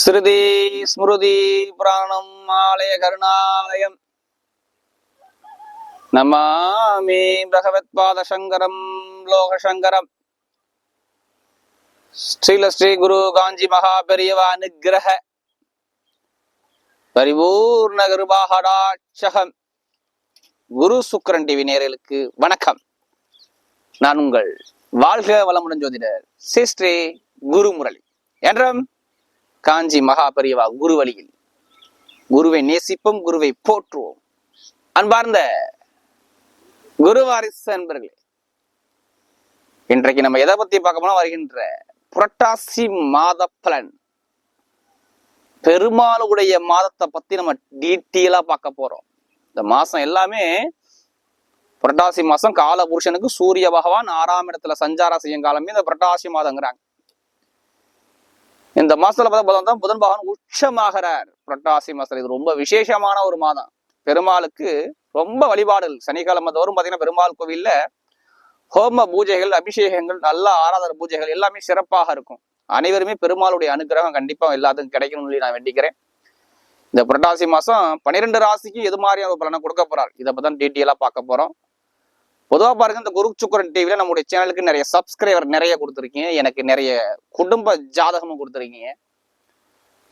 ஸ்ருதி ஸ்மிருதி புராணம் ஆலய கருணாலயம். நமாமி பகவத் பாத சங்கரம் லோக சங்கரம் ஸ்ரீல ஸ்ரீ குரு காஞ்சி மகா பெரியவா அனுகிரக. பரிபூர்ண கிருபாகடாட்சகம். குரு சுக்கரன் டிவி நேரலுக்கு வணக்கம். நான் உங்கள் வாழ்க வளமுடன் ஜோதிடர் ஸ்ரீ ஸ்ரீ குரு முரளி என்றும் காஞ்சி மகா பெரியவா குரு வழியில் குருவை நேசிப்போம் குருவை போற்றுவோம். அன்பார்ந்த குருவாரிசு அன்பர்களே இன்றைக்கு நம்ம எதை பத்தி பார்க்க போனா வருகின்ற புரட்டாசி மாத பலன் பெருமாளுடைய மாதத்தை பத்தி நம்ம டீட்டெயிலா பார்க்க போறோம். இந்த மாசம் எல்லாமே புரட்டாசி மாசம் கால புருஷனுக்கு சூரிய பகவான் ஆறாம் இடத்துல சஞ்சாரம் செய்யும் காலமே இந்த புரட்டாசி மாதங்கிறாங்க. இந்த மாசத்துல பார்த்தா புதன் பகவான் உச்சமாகிறார். புரட்டாசி மாசத்துல. இது ரொம்ப விசேஷமான ஒரு மாதம். பெருமாளுக்கு ரொம்ப வழிபாடுகள். சனிக்கிழமை தோறும் பார்த்தீங்கன்னா பெருமாள் கோவில்ல ஹோம பூஜைகள் அபிஷேகங்கள் நல்ல ஆராதன பூஜைகள் எல்லாமே சிறப்பாக இருக்கும். அனைவருமே பெருமாளுடைய அனுகிரகம் கண்டிப்பா எல்லாத்துக்கும் கிடைக்கணும்னு சொல்லி நான் வேண்டிக்கிறேன். இந்த புரட்டாசி மாசம் பன்னிரெண்டு ராசிக்கு எது மாதிரியான ஒரு பலனை கொடுக்க போறார்? இதை பத்தி டீட்டெயிலா பார்க்க போறோம். பொதுவாக பாருங்க இந்த குரு சுக்கரன் டிவியில் நம்முடைய சேனலுக்கு நிறைய சப்ஸ்கிரைபர் நிறைய கொடுத்துருக்கீங்க. எனக்கு நிறைய குடும்ப ஜாதகமும் கொடுத்துருக்கீங்க.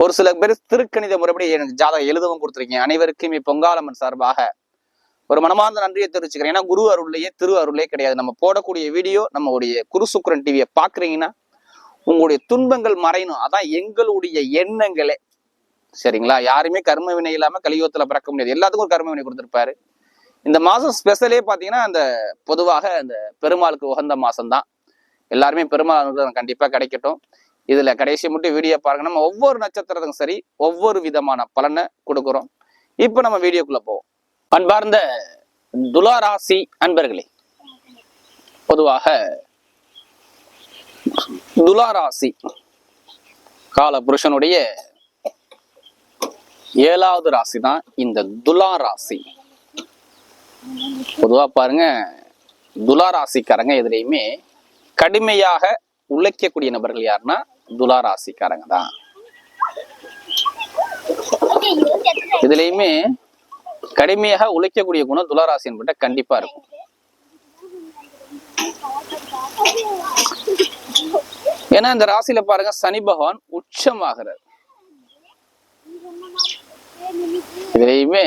ஒரு சில பேர் திருக்கணித முறைப்படி எனக்கு ஜாதகம் எழுதவும் கொடுத்துருக்கீங்க. அனைவருக்கும் பொங்காலம்மன் சார்பாக ஒரு மனமார்ந்த நன்றியை தெரிவிச்சுக்கிறேன். ஏன்னா குரு அருள்லையே திரு அருளே கிடையாது. நம்ம போடக்கூடிய வீடியோ நம்மளுடைய குரு சுக்கரன் டிவியை பார்க்குறீங்கன்னா உங்களுடைய துன்பங்கள் மறையணும். அதான் எங்களுடைய எண்ணங்களே. சரிங்களா? யாருமே கர்ம வினை இல்லாமல் கலியுகத்தில் பிறக்க முடியாது. எல்லாத்துக்கும் ஒரு கர்ம வினை கொடுத்துருப்பாரு. இந்த மாசம் ஸ்பெஷலே பாத்தீங்கன்னா அந்த பொதுவாக அந்த பெருமாளுக்கு உகந்த மாசம் தான் எல்லாருமே பெருமாள் அனுகிரகம் கண்டிப்பா கிடைக்கட்டும். இதுல கடைசி மட்டும் வீடியோ பாருங்க. நம்ம ஒவ்வொரு நட்சத்திரத்துக்கும் சரி ஒவ்வொரு விதமான பலனை கொடுக்குறோம். இப்போ நம்ம வீடியோக்குள்ள போவோம். அன்பார்ந்த துலாராசி அன்பர்களே பொதுவாக துலாராசி கால புருஷனுடைய ஏழாவது ராசி தான் இந்த துலா ராசி பொதுவா பாருங்க துலா ராசிக்காரங்க கடுமையாக உழைக்கக்கூடிய நபர்கள் யாருன்னா துலாராசிக்காரங்க தான். இதுலயுமே கடுமையாக உழைக்கக்கூடிய குணம் துலாராசி என்பட்ட கண்டிப்பா இருக்கும். ஏன்னா இந்த ராசியில பாருங்க சனி பகவான் உச்சமாகிறார். இதுலயுமே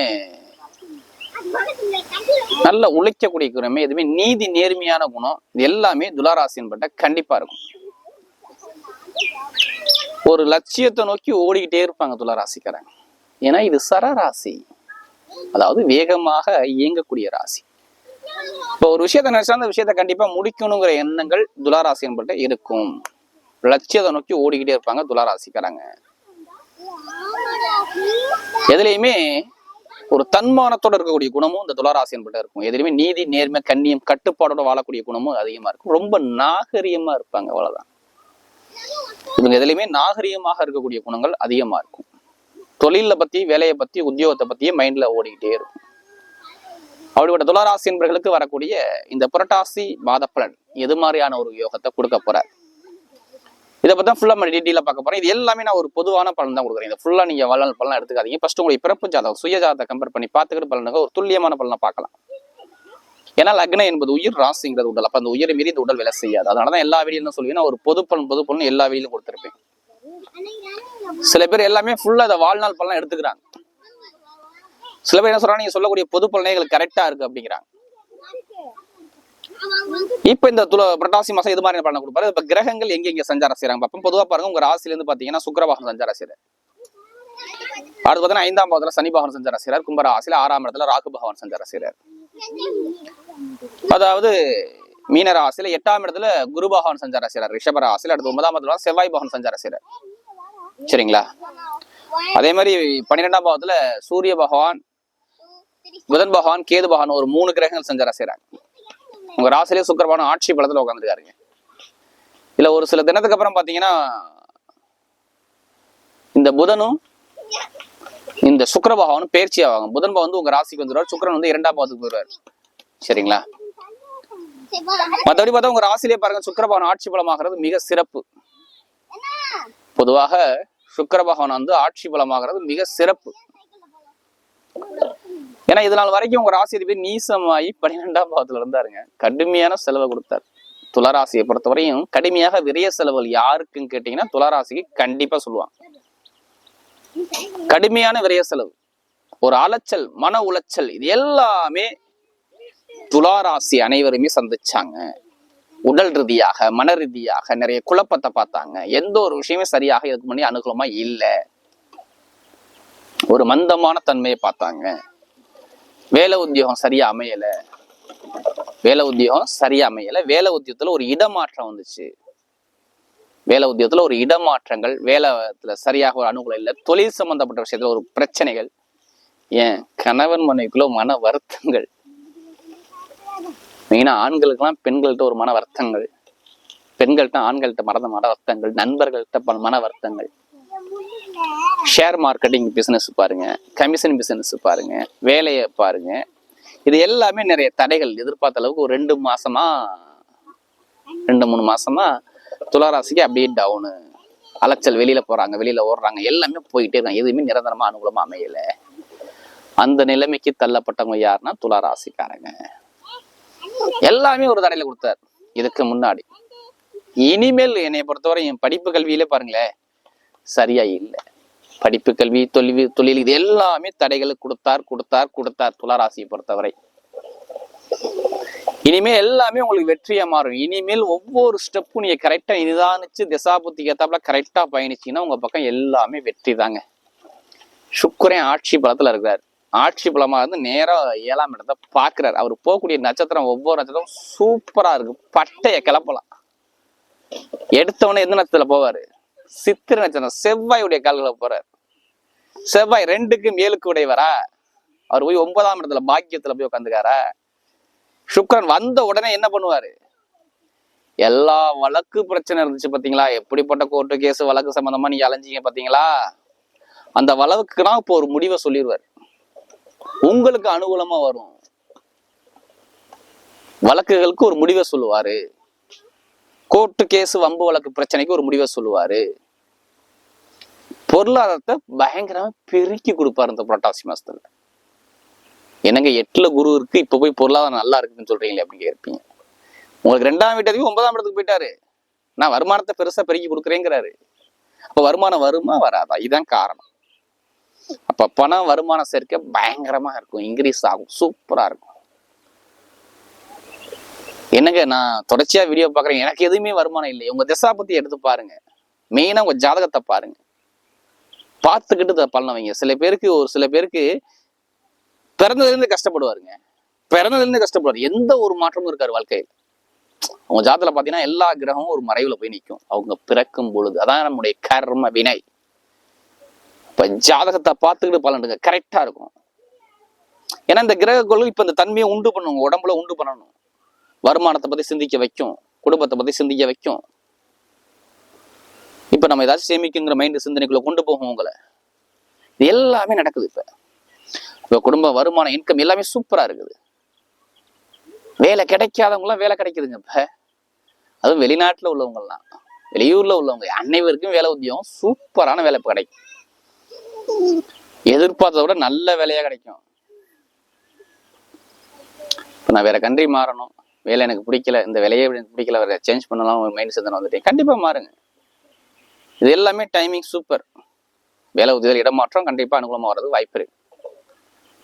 நல்ல உழைக்கக்கூடிய குணமே எதுவுமே நீதி நேர்மையான குணம் இது எல்லாமே துளாராசின் பட்ட கண்டிப்பா இருக்கும். ஒரு லட்சியத்தை நோக்கி ஓடிக்கிட்டே இருப்பாங்க துளாராசிக்காரங்க. ஏன்னா இது சரராசி. அதாவது வேகமாக இயங்கக்கூடிய ராசி. இப்போ ஒரு விஷயத்த நினைச்சா அந்த விஷயத்த கண்டிப்பா முடிக்கணுங்கிற எண்ணங்கள் துளாராசி என்பட்ட இருக்கும். லட்சியத்தை நோக்கி ஓடிக்கிட்டே இருப்பாங்க துளாராசிக்காரங்க. எதுலையுமே ஒரு தன்மானத்தோட இருக்கக்கூடிய குணமும் இந்த துளாராசி என்பட்ட இருக்கும். எதிலுமே நீதி நேர்மை கண்ணியம் கட்டுப்பாடோட வாழக்கூடிய குணமும் அதிகமா இருக்கும். ரொம்ப நாகரிகமா இருப்பாங்க அவ்வளவுதான். இவங்க எதுலையுமே நாகரிகமாக இருக்கக்கூடிய குணங்கள் அதிகமா இருக்கும். தொழில பத்தி வேலையை பத்தி உத்தியோகத்தை பத்தியே மைண்ட்ல ஓடிக்கிட்டே இருக்கும். அப்படிப்பட்ட துளாராசி என்பவர்களுக்கு வரக்கூடிய இந்த புரட்டாசி மாத பலன் எது மாதிரியான ஒரு யோகத்தை கொடுக்க போறார்? இதை பத்தி ஃபுல்லா நம்ம டீட்டெயிலாக பார்க்க போறேன் இது எல்லாமே நான் ஒரு பொதுவான பலன் தான் கொடுக்குறேன். இதை ஃபுல்லா நீங்க வாழ்நாள் பலன் எடுத்துக்காதீங்க. ஃபர்ஸ்ட் உங்களுடைய பிறப்பு ஜாதகம் சுய ஜாதகத்தை கம்பேர் பண்ணி பார்த்துக்கிட்டு பலனுங்க ஒரு துல்லியமான பலனை பார்க்கலாம். ஏன்னா லக்னம் என்பது உயிர் ராசிங்கிறது உடல். அப்ப அந்த உயிரை மீறி இந்த உடல் வேலை செய்யாது. அதனாலதான் எல்லா வீடியும் சொல்லுவேன் நான் ஒரு பொது பலன் பொது பலன் எல்லா வெளியிலும் கொடுத்துருப்பேன். சில பேர் எல்லாமே ஃபுல்லா அதை வாழ்நாள் பலன் எடுத்துக்கிறாங்க. சில பேர் என்ன சொல்றாங்க நீங்க சொல்லக்கூடிய பொது பலனே எங்களுக்கு கரெக்டா இருக்கு அப்படிங்கிறாங்க. இப்ப இந்த துல புரட்டாசி மாசம் இது மாதிரி பலனை கொடுப்பாரு? இப்ப கிரகங்கள் எங்க எங்க சஞ்சாரம் செய்யறாங்க அப்ப பொதுவா பாருங்க உங்க ராசில இருந்து பாத்தீங்கன்னா சுக்கரவாகம் சஞ்சாரம் செய்யறாரு அடுத்து பாத்தீங்கன்னா ஐந்தாம் பாவத்துல சனி பகவான் சஞ்சாரம் செய்யறாரு கும்பராசில ஆறாம் இடத்துல ராகு பகவான் சஞ்சாரம் செய்யறாரு அதாவது மீன ராசியில எட்டாம் இடத்துல குரு பகவான் சஞ்சாரம் செய்யறாரு ரிஷப ராசியில அடுத்து ஒன்பதாம் இடத்துல செவ்வாய் பகவான் சஞ்சாரம் செய்யறாரு சரிங்களா? அதே மாதிரி பன்னிரெண்டாம் பாவத்துல சூரிய பகவான் புதன் பகவான் கேது பகவான் ஒரு மூணு கிரகங்கள் சஞ்சாரம் செய்யறாங்க உங்க ராசிலே சுக்கரபானம் ஆட்சி பலத்துல உட்காந்துருக்காருங்க இல்ல ஒரு சில தினத்துக்கு அப்புறம் பாத்தீங்கன்னா இந்த புதனும் இந்த சுக்கர பகவானும் பயிற்சி ஆவாங்க. புதன் பகவான் வந்து உங்க ராசிக்கு வந்துருவார் சுக்கரன் வந்து இரண்டாம் பாவத்துக்கு வருவார் சரிங்களா? மற்றபடி பார்த்தா உங்க ராசியிலே பாருங்க சுக்கர பகவான் ஆட்சி பலமாகிறது மிக சிறப்பு. பொதுவாக சுக்கர பகவான் வந்து ஆட்சி பலமாகிறது மிக சிறப்பு. ஏன்னா இது நாள் வரைக்கும் உங்க ராசி அதிபதி நீசமாயி பன்னிரெண்டாம் பாவத்துல இருந்தாருங்க. கடுமையான செலவை கொடுத்தார். துளராசியை பொறுத்தவரையும் கடுமையாக விரைய செலவுகள் யாருக்குன்னு கேட்டீங்கன்னா துளராசிக்கு கண்டிப்பா சொல்லுவாங்க. கடுமையான விரைய செலவு. ஒரு அலைச்சல் மன உளைச்சல் இது எல்லாமே துளாராசி அனைவருமே சந்திச்சாங்க. உடல் ரீதியாக மன ரீதியாக நிறைய குழப்பத்தை பார்த்தாங்க. எந்த ஒரு விஷயமே சரியாக இதுக்கு முன்னாடி அனுகூலமா இல்லை. ஒரு மந்தமான தன்மையை பார்த்தாங்க. வேலை உத்தியோகம் சரியா அமையல. வேலை உத்தியோகம் சரியா அமையல. வேலை உத்தியோகத்துல ஒரு இடமாற்றம் வந்துச்சு. வேலை உத்தியோகத்துல ஒரு இடமாற்றங்கள் வேலைத்துல சரியாக ஒரு அனுகூலம் இல்லை. தொழில் சம்பந்தப்பட்ட விஷயத்துல ஒரு பிரச்சனைகள் ஏன்? கணவன் மனைவிக்குள்ள மன வருத்தங்கள். மெயினா ஆண்களுக்கெல்லாம் பெண்கள்கிட்ட ஒரு மன வருத்தங்கள். பெண்கள்கிட்ட ஆண்கள்கிட்ட மறந்த மன வருத்தங்கள். நண்பர்கள்ட்ட மன வருத்தங்கள். ஷேர் மார்க்கெட்டிங் பிஸ்னஸ் பாருங்கள் கமிஷன் பிஸ்னஸ் பாருங்கள் வேலையை பாருங்க. இது எல்லாமே நிறைய தடைகள். எதிர்பார்த்த அளவுக்கு ஒரு ரெண்டு மாதமாக ரெண்டு மூணு மாதமாக துளாராசிக்கு அப்படியே டவுனு அலைச்சல் வெளியில் போகிறாங்க வெளியில் ஓடுறாங்க. எல்லாமே போயிட்டே இருக்காங்க எதுவுமே நிரந்தரமா அனுகூலமாக அமையலை. அந்த நிலைமைக்கு தள்ளப்பட்டவங்க யாருன்னா துளாராசிக்காரங்க. எல்லாமே ஒரு தடையில கொடுத்தார். இதுக்கு முன்னாடி. இனிமேல் என்னை பொறுத்தவரை என் படிப்பு கல்வியிலே பாருங்களேன் சரியா இல்லை. படிப்பு கல்வி தொழில் தொழில் இது எல்லாமே தடைகளை கொடுத்தார் கொடுத்தார் கொடுத்தார் துளாராசியை பொறுத்தவரை. இனிமேல் எல்லாமே உங்களுக்கு வெற்றியா மாறும். இனிமேல் ஒவ்வொரு ஸ்டெப்பும் நீங்க கரெக்டா நிதானிச்சு திசாபுத்திக்கு ஏத்தாப்புல கரெக்டா பயணிச்சீங்கன்னா உங்க பக்கம் எல்லாமே வெற்றி தாங்க. சுக்கரன் ஆட்சி பலத்துல இருக்கிறார். ஆட்சி பலமா இருந்து நேரா ஏழாம் இடத்தை பாக்குறாரு அவர் போகக்கூடிய நட்சத்திரம் ஒவ்வொரு நட்சத்திரம் சூப்பரா இருக்கு. பட்டைய கிளப்பலாம். எடுத்தவொடனே எந்த நட்சத்திரத்துல போவாரு? சித்திர நட்சத்திரம் செவ்வாயுடைய கால்களை போறாரு. செவ்வாய் ரெண்டுக்கும் ஏழுக்கு உடையவரா? அவர் போய் ஒன்பதாம் இடத்துல பாக்கியத்துல போய் உட்காந்துக்காரா சுக்கரன் வந்த உடனே என்ன பண்ணுவாரு? எல்லா வழக்கு பிரச்சனை இருந்துச்சு பாத்தீங்களா? எப்படிப்பட்ட கோர்ட்டு கேஸ் வழக்கு சம்பந்தமா நீங்க அலைஞ்சீங்க பாத்தீங்களா? அந்த வழக்குனா இப்போ ஒரு முடிவை சொல்லிடுவார் உங்களுக்கு அனுகூலமா வரும். வழக்குகளுக்கு ஒரு முடிவை சொல்லுவாரு. கோர்ட்டு கேஸ் வம்பு வழக்கு பிரச்சனைக்கு ஒரு முடிவை சொல்லுவாரு. பொருளாதாரத்தை பயங்கரமா பெருக்கி கொடுப்பாரு இந்த புரட்டாசி மாசத்துல. என்னங்க எட்டுல குரு இருக்கு இப்ப போய் பொருளாதாரம் நல்லா இருக்குன்னு சொல்றீங்களே அப்படி கேட்பீங்க. உங்களுக்கு ரெண்டாம் வீட்டதையும் ஒன்பதாம் இடத்துக்கு போயிட்டாரு. நான் வருமானத்தை பெருசா பெருக்கி கொடுக்குறேங்கிறாரு. அப்ப வருமானம் வருமா வராதா? இதுதான் காரணம். அப்ப பணம் வருமானம் சேர்க்க பயங்கரமா இருக்கும். இன்க்ரீஸ் ஆகும். சூப்பரா இருக்கும். என்னங்க நான் தொடர்ச்சியா வீடியோ பாக்குறேன் எனக்கு எதுவுமே வருமானம் இல்லை. உங்க திசா பத்தி எடுத்து பாருங்க. மெயினா உங்க ஜாதகத்தை பாருங்க. பார்த்துக்கிட்டு இதை பலனை வைங்க சில பேருக்கு ஒரு சில பேருக்கு பிறந்ததுல இருந்து கஷ்டப்படுவாருங்க. பிறந்ததுலேருந்து கஷ்டப்படுவார். எந்த ஒரு மாற்றமும் இருக்காரு வாழ்க்கையில். அவங்க ஜாதத்துல பாத்தீங்கன்னா எல்லா கிரகமும் ஒரு மறைவில் போய் நிற்கும் அவங்க பிறக்கும் பொழுது. அதான் நம்முடைய கர்ம வினை. இப்ப ஜாதகத்தை பார்த்துக்கிட்டு பலனுங்க கரெக்டா இருக்கும். ஏன்னா இந்த கிரக கொள்கை இப்ப இந்த தன்மையை உண்டு பண்ணும் உடம்புல உண்டு பண்ணணும். வருமானத்தை பத்தி சிந்திக்க வைக்கும். குடும்பத்தை பத்தி சிந்திக்க வைக்கும். இப்ப நம்ம ஏதாச்சும் சேமிக்குங்கிற மைண்ட் சிந்தனைக்குள்ள கொண்டு போகும் உங்களை. இது எல்லாமே நடக்குது இப்ப. இப்ப குடும்ப வருமானம் இன்கம் எல்லாமே சூப்பரா இருக்குது. வேலை கிடைக்காதவங்களாம் வேலை கிடைக்குதுங்க இப்ப. அதுவும் வெளிநாட்டுல உள்ளவங்கலாம் வெளியூர்ல உள்ளவங்க. அனைவருக்கும் வேலை உத்தியம் சூப்பரான வேலை இப்போ கிடைக்கும். எதிர்பார்த்ததை விட நல்ல வேலையா கிடைக்கும். இப்போ நான் வேற கண்ட்ரி மாறணும். வேலை எனக்கு பிடிக்கல. இந்த வேலையை எனக்கு பிடிக்கல. வேற சேஞ்ச் பண்ணலாம் மைண்ட் சிந்தனை வந்துட்டேன். கண்டிப்பா மாறுங்க. இது எல்லாமே டைமிங் சூப்பர் வேலை உத்தியோக இடமாற்றம் கண்டிப்பா அனுகூலமாக வர்றது வாய்ப்பு இருக்கு.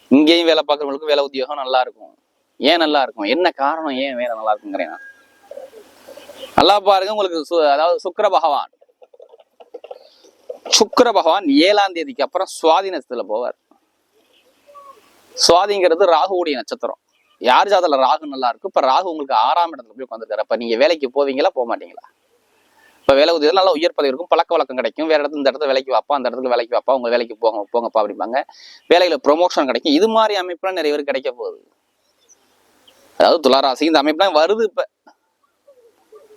இங்கேயும் வேலை பார்க்குறவங்களுக்கு வேலை உத்தியோகம் நல்லா இருக்கும். ஏன் நல்லா இருக்கும்? என்ன காரணம்? ஏன் வேலை நல்லா இருக்குங்கிறேன் நல்லா பாருங்க உங்களுக்கு சு- அதாவது சுக்கர பகவான். சுக்கர பகவான் ஏழாம் தேதிக்கு அப்புறம் சுவாதி நட்சத்திரத்துல போவார். சுவாதிங்கிறது ராகுவுடைய நட்சத்திரம். யார் ஜாதல ராகு நல்லா இருக்கும் இப்ப ராகு உங்களுக்கு ஆறாம் இடத்துல போய் உட்காந்துருக்காரு அப்ப நீங்க வேலைக்கு போவீங்களா போக மாட்டீங்களா? இப்போ வேலை உதவியில் நல்லா உயர் பதவி இருக்கும் பழக்க வழக்கம் கிடைக்கும். வேறு இடத்துல இந்த இடத்துல வேலைக்கு வாப்பா அந்த இடத்துல வேலைக்கு வாப்பா உங்க வேலைக்கு போங்க போங்கப்பா அப்படிம்பாங்க. வேலையில் ப்ரொமோஷன் கிடைக்கும். இது மாதிரி அமைப்புலாம் நிறைய பேர் கிடைக்க போகுது. அதாவது துளாராசி இந்த அமைப்புலாம் வருது இப்போ.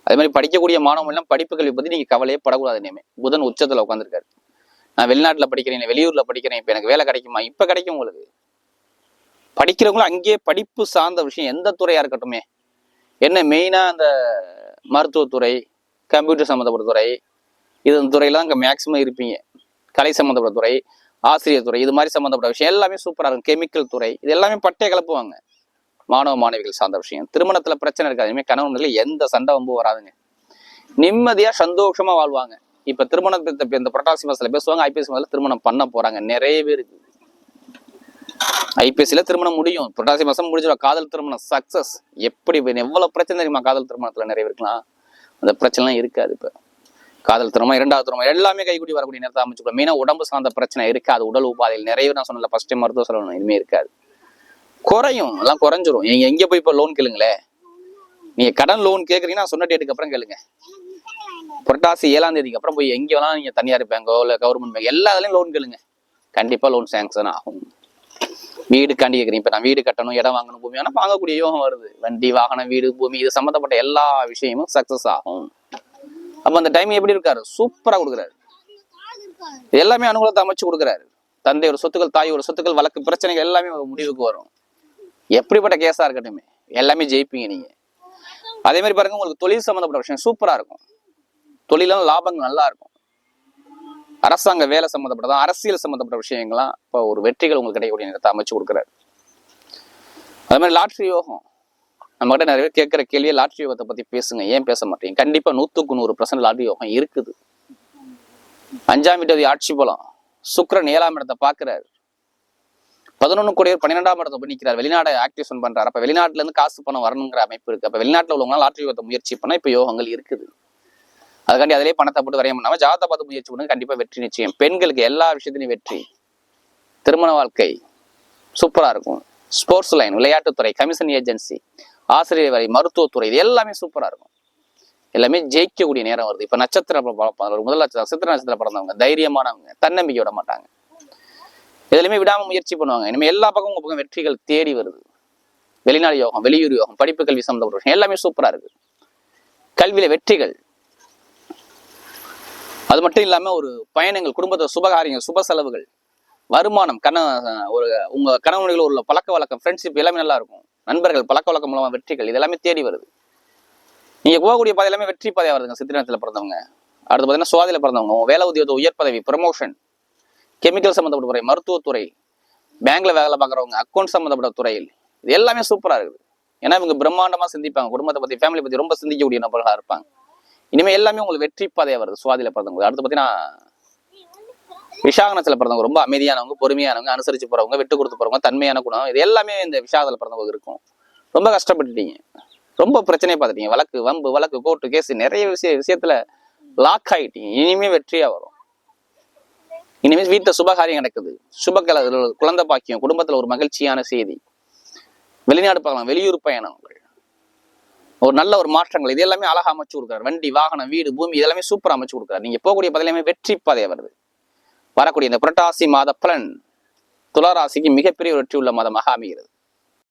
அதே மாதிரி படிக்கக்கூடிய மாணவர்கள்லாம் படிப்பு கல்வி பற்றி நீங்கள் கவலையே படக்கூடாது இனிமே. புதன் உச்சத்தில் உட்காந்துருக்காரு நான் வெளிநாட்டில் படிக்கிறேன் வெளியூரில் படிக்கிறேன் இப்போ எனக்கு வேலை கிடைக்குமா? இப்போ கிடைக்கும் உங்களுக்கு. படிக்கிறவங்களும் அங்கேயே படிப்பு சார்ந்த விஷயம் எந்த துறையாக இருக்கட்டுமே. என்ன மெயினாக அந்த மருத்துவத்துறை கம்ப்யூட்டர் சம்மந்தப்பட்ட துறை இது இந்த துறையெல்லாம் அங்கே மேக்ஸிமம் இருப்பீங்க. கலை சம்மந்தப்பட்ட துறை ஆசிரியர் துறை இது மாதிரி சம்மந்தப்பட்ட விஷயம் எல்லாமே சூப்பரா இருக்கும். கெமிக்கல் துறை இது எல்லாமே பட்டை கலப்புவாங்க. மாணவ மாணவிகள் சார்ந்த விஷயம். திருமணத்துல பிரச்சனை இருக்காது. இனிமே கணவன்ல எந்த சண்டை வம்பு வராதுங்க. நிம்மதியா சந்தோஷமா வாழ்வாங்க. இப்ப திருமணத்தை இந்த புரட்டாசி மாசத்துல பேசுவாங்க. ஐபிஎஸ் மாதத்தில் திருமணம் பண்ண போறாங்க. நிறைய பேருக்கு ஐபிஎஸ்ல திருமணம் முடியும். புரட்டாசி மாசம் முடிஞ்சிடும். காதல் திருமணம் சக்சஸ் எப்படி எவ்வளோ எவ்வளவு பிரச்சனை தெரியுமா? காதல் திருமணத்தில் நிறைய இருக்கலாம். அந்த பிரச்சனைலாம் இருக்காது இப்போ. காதல் திருமணம் இரண்டாவது திருமணம் எல்லாமே கைகூடி வரக்கூடிய நேரத்தை அமைச்சுக்கணும் மெயினாக உடம்பு சார்ந்த பிரச்சனை இருக்காது உடல் உபாதையில் நிறைய நான் சொன்னல ஃபர்ஸ்ட் டைம் மருத்துவ சொல்லணும் இனிமே இருக்காது. குறையும் எல்லாம் குறைஞ்சிரும். நீங்கள் எங்கே போய் இப்போ லோன் கேளுங்களே நீங்கள் கடன் லோன் கேட்குறீங்கன்னா சொன்ன டேட்டுக்கு அப்புறம் கேளுங்க. புரட்டாசி ஏழாம் தேதிக்கு அப்புறம் போய் எங்கே வேணாலும் நீங்கள் தனியார் பேங்கோ இல்லை கவர்மெண்ட் பேங்க் எல்லா இதுலையும் லோன் கேளுங்க. கண்டிப்பாக லோன் சேங்ஷன் ஆகும். வீடு காண்டி இப்ப நான் வீடு கட்டணும் இடம் வாங்கணும் பூமி ஆனா வாங்கக்கூடிய யோகம் வருது. வண்டி வாகனம் வீடு பூமி இது சம்பந்தப்பட்ட எல்லா விஷயமும் சக்சஸ் ஆகும். அப்ப அந்த டைம் எப்படி இருக்காரு? சூப்பரா கொடுக்குறாரு. எல்லாமே அனுகூலத்தை அமைச்சு கொடுக்குறாரு. தந்தையோட சொத்துக்கள் தாயோட சொத்துக்கள் வழக்கு பிரச்சனைகள் எல்லாமே ஒரு முடிவுக்கு வரும். எப்படிப்பட்ட கேஸா இருக்கட்டுமே? எல்லாமே ஜெயிப்பீங்க நீங்க. அதே மாதிரி பாருங்க உங்களுக்கு தொழில் சம்பந்தப்பட்ட விஷயம் சூப்பரா இருக்கும். தொழிலும் லாபங்கள் நல்லா இருக்கும். அரசாங்க வேலை சம்மந்தப்பட்டதான் அரசியல் சம்மந்தப்பட்ட விஷயங்கள்லாம் இப்போ ஒரு வெற்றிகள் உங்களுக்கு கிடைக்கக்கூடிய நேரத்தை அமைச்சு கொடுக்குறாரு. அது மாதிரி லாட்ரி யோகம். நம்மகிட்ட நிறைய பேர் கேட்குற கேள்வியை லாட்ரி யோகத்தை பத்தி பேசுங்க. ஏன் பேச மாட்டேங்க? கண்டிப்பா நூற்றுக்கு நூறு பர்சன்ட் லாட்ரி யோகம் இருக்குது. அஞ்சாம் வீட்டு ஆட்சி பலம். சுக்ரன் ஏழாம் இடத்தை பாக்குறாரு பதினொன்று கோடியர் பன்னிரெண்டாம் இடத்தை பண்ணிக்கிறார் வெளிநாடு ஆக்டிவேஷன் பண்ணுறாரு அப்ப வெளிநாட்டுல இருந்து காசு பணம் வரணுங்கிற அமைப்பு இருக்கு. அப்ப வெளிநாட்டில் உள்ளவங்க லாட்ரி யோகத்தை முயற்சி பண்ணால் இப்போ யோகங்கள் இருக்குது. அதுக்காண்டி அதிலே பணத்தை போட்டு வரைய பண்ணாம ஜாதகத்தை பார்த்து முயற்சி பண்ணுங்க. கண்டிப்பா வெற்றி நிச்சயம். பெண்களுக்கு எல்லா விஷயத்திலையும் வெற்றி. திருமண வாழ்க்கை சூப்பரா இருக்கும். ஸ்போர்ட்ஸ் லைன் விளையாட்டுத்துறை கமிஷன் ஏஜென்சி ஆசிரியர் வரை மருத்துவத்துறை இது எல்லாமே சூப்பரா இருக்கும். எல்லாமே ஜெயிக்கக்கூடிய நேரம் வருது. இப்ப நட்சத்திர ஒரு முதல் நட்சத்திர சித்திர பிறந்தவங்க தைரியமானவங்க தன்னம்பிக்கை விட மாட்டாங்க. எதுலையுமே விடாம முயற்சி பண்ணுவாங்க. இனிமேல் எல்லா பக்கம் உங்க பக்கம் வெற்றிகள் தேடி வருது. வெளிநாடு யோகம் வெளியூர் யோகம் படிப்பு கல்வி சம்பந்தப்பட்ட எல்லாமே சூப்பரா இருக்கு. கல்வியில வெற்றிகள் அது மட்டும் இல்லாமல் ஒரு பயணங்கள் குடும்பத்தை சுபகாரியங்கள் சுப செலவுகள் வருமானம் கண ஒரு உங்கள் கணவன்கள் உள்ள பழக்க வழக்கம் ஃப்ரெண்ட்ஷிப் எல்லாமே நல்லா இருக்கும். நண்பர்கள் பழக்க வழக்கம் மூலமாக வெற்றிகள் இது எல்லாமே தேடி வருது. நீங்கள் போகக்கூடிய பாதை எல்லாமே வெற்றி பாதையாக வருதுங்க சித்திரத்தில் பிறந்தவங்க. அடுத்து பார்த்தீங்கன்னா சுவாதியில் பிறந்தவங்க. வேலை உத்தியோக உயர் பதவி ப்ரமோஷன் கெமிக்கல் சம்மந்தப்பட்ட துறை மருத்துவத்துறை பேங்க்ல வேலை பார்க்குறவங்க அக்கௌண்ட் சம்மந்தப்பட்ட துறையில் இது எல்லாமே சூப்பராக இருக்குது. ஏன்னா இவங்க பிரம்மாண்டமாக சிந்திப்பாங்க. குடும்பத்தை பற்றி ஃபேமிலி பற்றி ரொம்ப சிந்திக்கக்கூடிய நபர்களாக இருப்பாங்க. இனிமே எல்லாமே உங்களுக்கு வெற்றி பாதையா வருது சுவாதியில பிறந்தவங்க. அடுத்து பார்த்தீங்கன்னா விஷாகனத்துல பிறந்தவங்க ரொம்ப அமைதியானவங்க பொறுமையானவங்க அனுசரிச்சு போறவங்க விட்டு கொடுத்து போறவங்க தன்மையான குணம் இது எல்லாமே இந்த விஷாகத்துல பிறந்தவங்க இருக்கும். ரொம்ப கஷ்டப்பட்டுட்டீங்க. ரொம்ப பிரச்சனையை பார்த்துட்டீங்க. வழக்கு வம்பு வழக்கு கோர்ட்டு கேஸ் நிறைய விஷய விஷயத்துல லாக் ஆகிட்டீங்க இனிமே வெற்றியா வரும். இனிமேல் வீட்டில் சுபகாரியம் நடக்குது. சுபகல குழந்தை பாக்கியம் குடும்பத்தில் ஒரு மகிழ்ச்சியான செய்தி. வெளிநாடு பார்க்கலாம் வெளியூர் பயணங்கள். ஒரு நல்ல ஒரு மாற்றங்கள். இது எல்லாமே அழகாக அமைச்சு கொடுக்குறாரு. வண்டி வாகனம் வீடு பூமி இதெல்லாமே சூப்பராக அமைச்சு கொடுக்குறாரு. நீங்கள் போகக்கூடிய பதிலாமே வெற்றி பாதையா வருது. வரக்கூடிய இந்த புரட்டாசி மாத பலன் துளராசிக்கு மிகப்பெரிய வெற்றி உள்ள மாதமாக அமைகிறது.